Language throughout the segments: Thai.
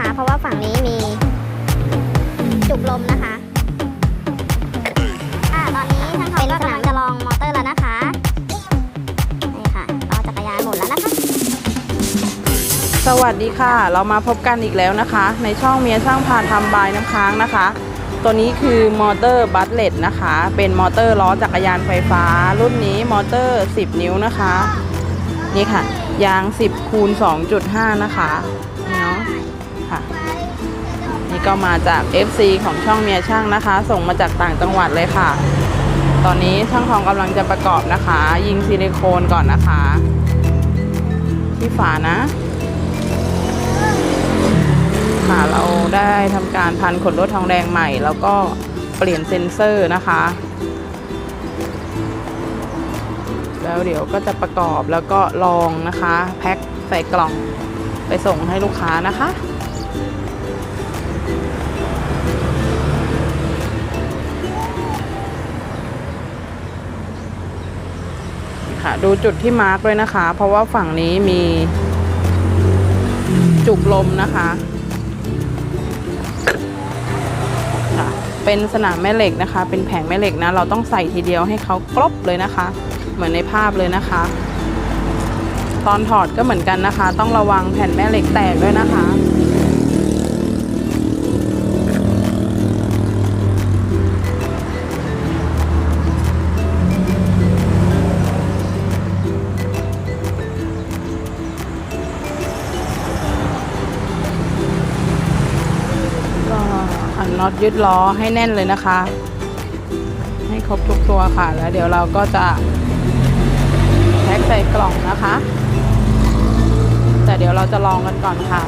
นะคะ เพราะว่าฝั่งนี้มีจุกลมนะคะอ่าตอนนี้ช่างทองก็กำลังจะลองมอเตอร์แล้วนะคะนี่ค่ะล้อจักรยานหมุนแล้วนะคะ สวัสดีค่ะ เรามาพบกันอีกแล้วนะคะ ในช่องเมียช่างพาทำบายน้ำค้างนะคะ ตัวนี้คือมอเตอร์บัตเลตนะคะ เป็นมอเตอร์ล้อจักรยานไฟฟ้า รุ่นนี้มอเตอร์ 10 นิ้วนะคะ นี่ค่ะยาง 10คูณ2.5 นะคะเนาะ ค่ะ นี่ก็มาจาก FC ของช่องเมียช่างนะคะ ส่งมาจากต่างจังหวัดเลยค่ะ ตอนนี้ช่างทองกำลังจะประกอบนะคะ ยิงซิลิโคนก่อนนะคะ ที่ฝานะ ค่ะเราได้ทำการพันขนลวดทองแดงใหม่ แล้วก็เปลี่ยนเซ็นเซอร์นะคะแล้วเดี๋ยวก็จะประกอบแล้วก็ลองนะคะ แพ็คใส่กล่องไปส่งให้ลูกค้านะคะ ค่ะ ดูจุดที่มาร์กด้วยนะคะ เพราะว่าฝั่งนี้มีจุกลมนะคะค่ะเป็นสนามแม่เหล็กนะคะ เป็นแผงแม่เหล็กนะ เราต้องใส่ทีเดียวให้เขากรบเลยนะคะ เหมือนในภาพเลยนะคะ ตอนถอดก็เหมือนกันนะคะ ต้องระวังแผ่นแม่เหล็กแตกด้วยนะคะ น็อตยึดล้อให้แน่นเลยนะคะ ให้ครบทุกตัวค่ะ แล้วเดี๋ยวเราก็จะแพ็คใส่กล่องนะคะ แต่เดี๋ยวเราจะลองกันก่อนค่ะ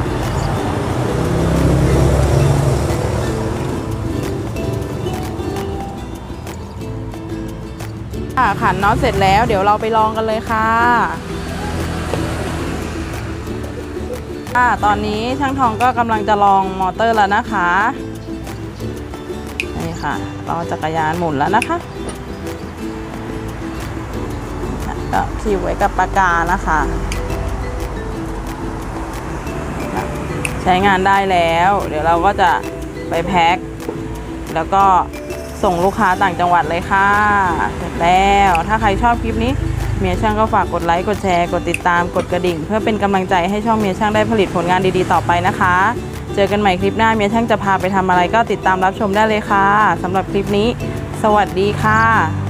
ค่ะขันน็อตเสร็จแล้ว เดี๋ยวเราไปลองกันเลยค่ะค่ะตอนนี้ช่างทองก็กำลังจะลองมอเตอร์แล้วนะคะ นี่ค่ะล้อจักรยานหมุนแล้วนะคะก็ขีบไว้กับปากกานะคะ ใช้งานได้แล้ว เดี๋ยวเราก็จะไปแพ็คแล้วก็ส่งลูกค้าต่างจังหวัดเลยค่ะเสร็จแล้วถ้าใครชอบคลิปนี้เมียช่างก็ฝากกดไลค์กดแชร์ กดติดตามกดกระดิ่ง เพื่อเป็นกำลังใจให้ช่องเมียช่างได้ผลิตผลงานดีๆต่อไปนะคะ เจอกันใหม่คลิปหน้าเมียช่างจะพาไปทำอะไรก็ติดตามรับชมได้เลยค่ะสำหรับคลิปนี้ สวัสดีค่ะ